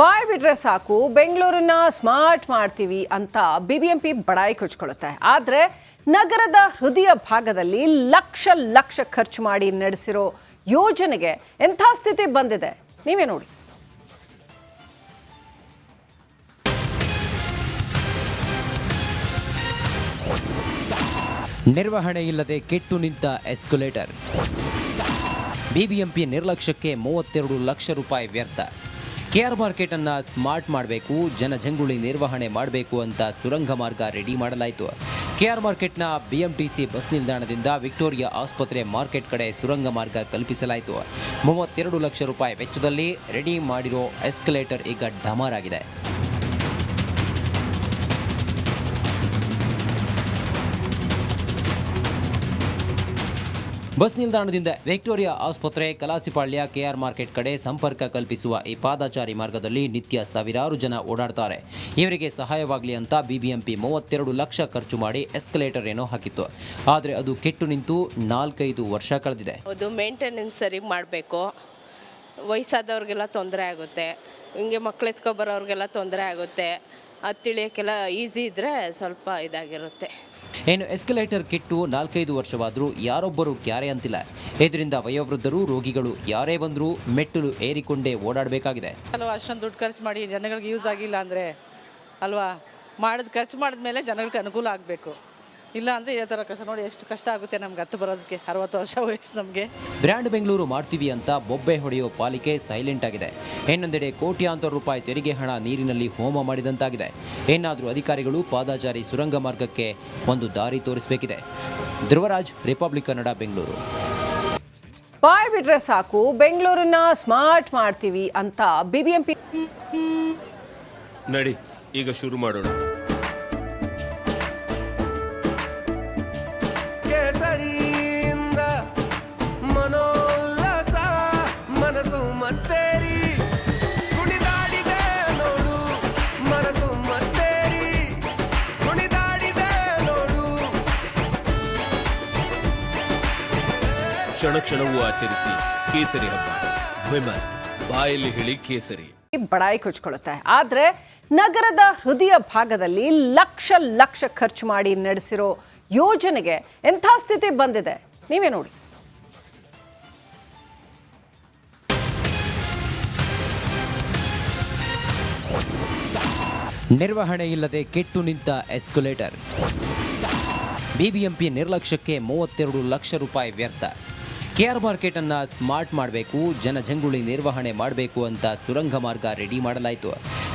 ಬಾಯ್ ಬಿಟ್ರೆ ಸಾಕು, ಬೆಂಗಳೂರನ್ನ ಸ್ಮಾರ್ಟ್ ಮಾಡ್ತೀವಿ ಅಂತ ಬಿಬಿಎಂಪಿ ಬಡಾಯಿ ಕೊಚ್ಕೊಳ್ಳುತ್ತೆ. ಆದರೆ ನಗರದ ಹೃದಯ ಭಾಗದಲ್ಲಿ ಲಕ್ಷ ಲಕ್ಷ ಖರ್ಚು ಮಾಡಿ ನಡೆಸಿರೋ ಯೋಜನೆಗೆ ಎಂಥ ಸ್ಥಿತಿ ಬಂದಿದೆ? ನೀವೇ ನೋಡಿ. ನಿರ್ವಹಣೆ ಇಲ್ಲದೆ ಕೆಟ್ಟು ನಿಂತ ಎಸ್ಕುಲೇಟರ್. ಬಿಬಿಎಂಪಿ ನಿರ್ಲಕ್ಷ್ಯಕ್ಕೆ ಮೂವತ್ತೆರಡು ಲಕ್ಷ ರೂಪಾಯಿ ವ್ಯರ್ಥ. ಕೆಆರ್ ಮಾರ್ಕೆಟ್ ಅನ್ನ ಸ್ಮಾರ್ಟ್ ಮಾಡಬೇಕು ಜನಜಂಗುಳಿ ನಿರ್ವಹಣೆ ಮಾಡಬೇಕು ಅಂತ ಸುರಂಗ ಮಾರ್ಗ ರೆಡಿ ಮಾಡಲಾಯಿತು. ಕೆಆರ್ ಮಾರ್ಕೆಟ್ನ ಬಿಎಂಟಿಸಿ ಬಸ್ ನಿಲ್ದಾಣದಿಂದ ವಿಕ್ಟೋರಿಯಾ ಆಸ್ಪತ್ರೆ ಮಾರ್ಕೆಟ್ ಕಡೆ ಸುರಂಗ ಮಾರ್ಗ ಕಲ್ಪಿಸಲಾಯಿತು. ಮೂವತ್ತೆರಡು ಲಕ್ಷ ರೂಪಾಯಿ ವೆಚ್ಚದಲ್ಲಿ ರೆಡಿ ಮಾಡಿರೋ ಎಸ್ಕಲೇಟರ್ ಈಗ ಡಮಾರ್ ಆಗಿದೆ ಬಸ್ ನಿಲ್ದಾಣದಿಂದ ವಿಕ್ಟೋರಿಯಾ ಆಸ್ಪತ್ರೆ, ಕಲಾಸಿಪಾಳ್ಯ, ಕೆಆರ್ ಮಾರ್ಕೆಟ್ ಕಡೆ ಸಂಪರ್ಕ ಕಲ್ಪಿಸುವ ಈ ಪಾದಚಾರಿ ಮಾರ್ಗದಲ್ಲಿ ನಿತ್ಯ ಸಾವಿರಾರು ಜನ ಓಡಾಡ್ತಾರೆ. ಇವರಿಗೆ ಸಹಾಯವಾಗಲಿ ಅಂತ ಬಿಬಿಎಂಪಿ ಮೂವತ್ತೆರಡು ಲಕ್ಷ ಖರ್ಚು ಮಾಡಿ ಎಸ್ಕಲೇಟರ್ ಏನೋ ಹಾಕಿತ್ತು. ಆದರೆ ಅದು ಕೆಟ್ಟು ನಿಂತು ನಾಲ್ಕೈದು ವರ್ಷ ಕಳೆದಿದೆ. ಅದು ಮೇಂಟೆನೆನ್ಸ್ ಸರಿ ಮಾಡಬೇಕು. ವಯಸ್ಸಾದವ್ರಿಗೆಲ್ಲ ತೊಂದರೆ ಆಗುತ್ತೆ. ಹಿಂಗೆ ಮಕ್ಳು ಎತ್ಕೊಬರೋರಿಗೆಲ್ಲ ತೊಂದರೆ ಆಗುತ್ತೆ. ಅದು ತಿಳಿಯೋಕ್ಕೆಲ್ಲ ಈಸಿ ಇದ್ದರೆ ಸ್ವಲ್ಪ ಇದಾಗಿರುತ್ತೆ. ಏನು ಎಸ್ಕಲೇಟರ್ ಕಿಟ್ಟು ನಾಲ್ಕೈದು ವರ್ಷವಾದರೂ ಯಾರೊಬ್ಬರು ಕ್ಯಾರೆ ಅಂತಿಲ್ಲ. ಇದರಿಂದ ವಯೋವೃದ್ಧರು, ರೋಗಿಗಳು ಯಾರೇ ಬಂದರೂ ಮೆಟ್ಟಲು ಏರಿಕೊಂಡೇ ಓಡಾಡಬೇಕಾಗಿದೆ. ಅಲ್ವಾ ಅಷ್ಟೊಂದು ದುಡ್ಡು ಖರ್ಚು ಮಾಡಿ ಜನಗಳಿಗೆ ಯೂಸ್ ಆಗಿಲ್ಲ ಅಂದರೆ ಅಲ್ವಾ? ಮಾಡಿದ, ಖರ್ಚು ಮಾಡಿದ್ಮೇಲೆ ಜನಗಳಿಗೆ ಅನುಕೂಲ ಆಗಬೇಕು. ಇಲ್ಲ ಅಂದರೆ ಇದೇ ಥರ ಕಷ್ಟ ನೋಡಿ ಎಷ್ಟು ಕಷ್ಟ ಆಗುತ್ತೆ ನಮ್ಗೆ ಹತ್ತು ಬರೋದಕ್ಕೆ ಅರವತ್ತು ವರ್ಷ ವಯಸ್ಸು ನಮಗೆ. ಬ್ರ್ಯಾಂಡ್ ಬೆಂಗಳೂರು ಮಾಡ್ತೀವಿ ಅಂತ ಬೊಬ್ಬೆ ಹೊಡೆಯೋ ಪಾಲಿಕೆ ಸೈಲೆಂಟ್ ಆಗಿದೆ. ಇನ್ನೊಂದೆಡೆ ಕೋಟ್ಯಾಂತರ ರೂಪಾಯಿ ತೆರಿಗೆ ಹಣ ನೀರಿನಲ್ಲಿ ಹೋಮ ಮಾಡಿದಂತಾಗಿದೆ. ಏನಾದರೂ ಅಧಿಕಾರಿಗಳು ಪಾದಾಚಾರಿ ಸುರಂಗ ಮಾರ್ಗಕ್ಕೆ ಒಂದು ದಾರಿ ತೋರಿಸಬೇಕಿದೆ. ಧ್ರುವರಾಜ್ ರಿಪಬ್ಲಿಕ್ ಕನ್ನಡ ಬೆಂಗಳೂರು ಬಾಯ್ ಬಿಟ್ರೆ ಸಾಕು ಬೆಂಗಳೂರನ್ನ ಸ್ಮಾರ್ಟ್ ಮಾಡ್ತೀವಿ ಅಂತ ಬಿಬಿಎಂಪಿ ನಡಿ ಈಗ ಶುರು ಮಾಡೋಣ. ಮತ್ತೇರಿ? ಕುಣಿದಾಡಿದೆ ನೋಡು ಮನಸ್ಸು ಮತ್ತೇರಿ? ಕುಣಿದಾಡಿದೆ ನೋಡು. ಕ್ಷಣ ಕ್ಷಣವೂ ಆಚರಿಸಿ ಕೇಸರಿ ಹಬ್ಬ. ವಿಮಲ್ ಬಾಯಲ್ಲಿ ಹೇಳಿ ಕೇಸರಿ. ಬಡಾಯಿ ಕೊಚ್ಕೊಳ್ಳುತ್ತೆ. ಆದರೆ ನಗರದ ಹೃದಯ ಭಾಗದಲ್ಲಿ ಲಕ್ಷ ಲಕ್ಷ ಖರ್ಚು ಮಾಡಿ ನಡೆಸಿರೋ ಯೋಜನೆಗೆ ಎಂಥ ಸ್ಥಿತಿ ಬಂದಿದೆ? ನೀವೇ ನೋಡಿ. ನಿರ್ವಹಣೆ ಇಲ್ಲದೆ ಕೆಟ್ಟು ನಿಂತ ಎಸ್ಕುಲೇಟರ್. ಬಿಬಿಎಂಪಿ ನಿರ್ಲಕ್ಷ್ಯಕ್ಕೆ ಮೂವತ್ತೆರಡು ಲಕ್ಷ ರೂಪಾಯಿ ವ್ಯರ್ಥ. ಕೆಆರ್ ಮಾರ್ಕೆಟ್ ಅನ್ನ ಸ್ಮಾರ್ಟ್ ಮಾಡಬೇಕು ಜನಜಂಗುಳಿ ನಿರ್ವಹಣೆ ಮಾಡಬೇಕು ಅಂತ ಸುರಂಗ ಮಾರ್ಗ ರೆಡಿ ಮಾಡಲಾಯಿತು.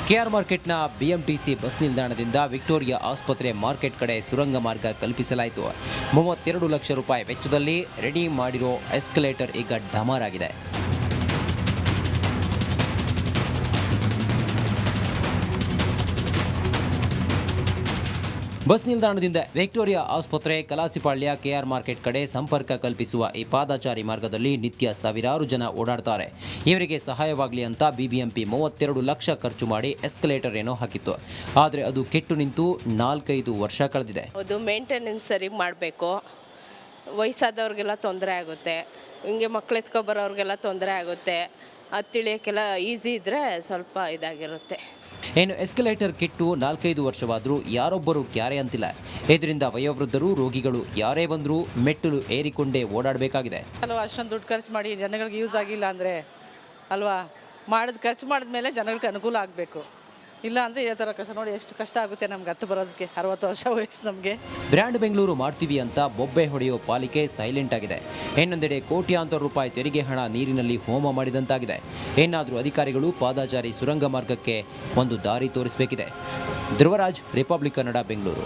ಕೆಆರ್ ಮಾರ್ಕೆಟ್ನ ಬಿಎಂಟಿಸಿ ಬಸ್ ನಿಲ್ದಾಣದಿಂದ ವಿಕ್ಟೋರಿಯಾ ಆಸ್ಪತ್ರೆ ಮಾರ್ಕೆಟ್ ಕಡೆ ಸುರಂಗ ಮಾರ್ಗ ಕಲ್ಪಿಸಲಾಯಿತು. ಮೂವತ್ತೆರಡು ಲಕ್ಷ ರೂಪಾಯಿ ವೆಚ್ಚದಲ್ಲಿ ರೆಡಿ ಮಾಡಿರೋ ಎಸ್ಕಲೇಟರ್ ಈಗ ಡಮಾರ್ ಆಗಿದೆ ಬಸ್ ನಿಲ್ದಾಣದಿಂದ ವಿಕ್ಟೋರಿಯಾ ಆಸ್ಪತ್ರೆ, ಕಲಾಸಿಪಾಳ್ಯ, ಕೆಆರ್ ಮಾರ್ಕೆಟ್ ಕಡೆ ಸಂಪರ್ಕ ಕಲ್ಪಿಸುವ ಈ ಪಾದಚಾರಿ ಮಾರ್ಗದಲ್ಲಿ ನಿತ್ಯ ಸಾವಿರಾರು ಜನ ಓಡಾಡ್ತಾರೆ. ಇವರಿಗೆ ಸಹಾಯವಾಗಲಿ ಅಂತ ಬಿಬಿಎಂಪಿ ಮೂವತ್ತೆರಡು ಲಕ್ಷ ಖರ್ಚು ಮಾಡಿ ಎಸ್ಕಲೇಟರ್ ಏನೋ ಹಾಕಿತ್ತು. ಆದರೆ ಅದು ಕೆಟ್ಟು ನಿಂತು ನಾಲ್ಕೈದು ವರ್ಷ ಕಳೆದಿದೆ. ಅದು ಮೇಂಟೆನೆನ್ಸ್ ಸರಿ ಮಾಡಬೇಕು. ವಯಸ್ಸಾದವ್ರಿಗೆಲ್ಲ ತೊಂದರೆ ಆಗುತ್ತೆ. ಹಿಂಗೆ ಮಕ್ಳು ಎತ್ಕೊಬರೋರಿಗೆಲ್ಲ ತೊಂದರೆ ಆಗುತ್ತೆ. ಅದು ತಿಳಿಯೋಕ್ಕೆಲ್ಲ ಈಸಿ ಇದ್ದರೆ ಸ್ವಲ್ಪ ಇದಾಗಿರುತ್ತೆ. ಏನು ಎಸ್ಕಲೇಟರ್ ಕಿಟ್ಟು ನಾಲ್ಕೈದು ವರ್ಷವಾದರೂ ಯಾರೊಬ್ಬರು ಕ್ಯಾರೆ ಅಂತಿಲ್ಲ. ಇದರಿಂದ ವಯೋವೃದ್ಧರು, ರೋಗಿಗಳು ಯಾರೇ ಬಂದರೂ ಮೆಟ್ಟಲು ಏರಿಕೊಂಡೇ ಓಡಾಡಬೇಕಾಗಿದೆ. ಅಲ್ವಾ, ಅಷ್ಟೊಂದು ದುಡ್ಡು ಖರ್ಚು ಮಾಡಿ ಜನಗಳಿಗೆ ಯೂಸ್ ಆಗಿಲ್ಲ ಅಂದರೆ, ಅಲ್ವಾ, ಮಾಡಿದ, ಖರ್ಚು ಮಾಡಿದ ಮೇಲೆ ಜನಗಳಿಗೆ ಅನುಕೂಲ ಆಗಬೇಕು. ಇಲ್ಲ ಅಂದರೆ ಇದೇ ಥರ ಕಷ್ಟ. ನೋಡಿ ಎಷ್ಟು ಕಷ್ಟ ಆಗುತ್ತೆ ನಮ್ಗೆ ಹತ್ತು ಬರೋದಕ್ಕೆ, ಅರವತ್ತು ವರ್ಷ ವಯಸ್ಸು ನಮಗೆ. ಬ್ರ್ಯಾಂಡ್ ಬೆಂಗಳೂರು ಮಾಡ್ತೀವಿ ಅಂತ ಬೊಬ್ಬೆ ಹೊಡೆಯೋ ಪಾಲಿಕೆ ಸೈಲೆಂಟ್ ಆಗಿದೆ. ಇನ್ನೊಂದೆಡೆ ಕೋಟ್ಯಾಂತರ ರೂಪಾಯಿ ತೆರಿಗೆ ಹಣ ನೀರಿನಲ್ಲಿ ಹೋಮ ಮಾಡಿದಂತಾಗಿದೆ. ಏನಾದರೂ ಅಧಿಕಾರಿಗಳು ಪಾದಾಚಾರಿ ಸುರಂಗ ಮಾರ್ಗಕ್ಕೆ ಒಂದು ದಾರಿ ತೋರಿಸಬೇಕಿದೆ. ಧ್ರುವರಾಜ್ ರಿಪಬ್ಲಿಕ್ ಕನ್ನಡ ಬೆಂಗಳೂರು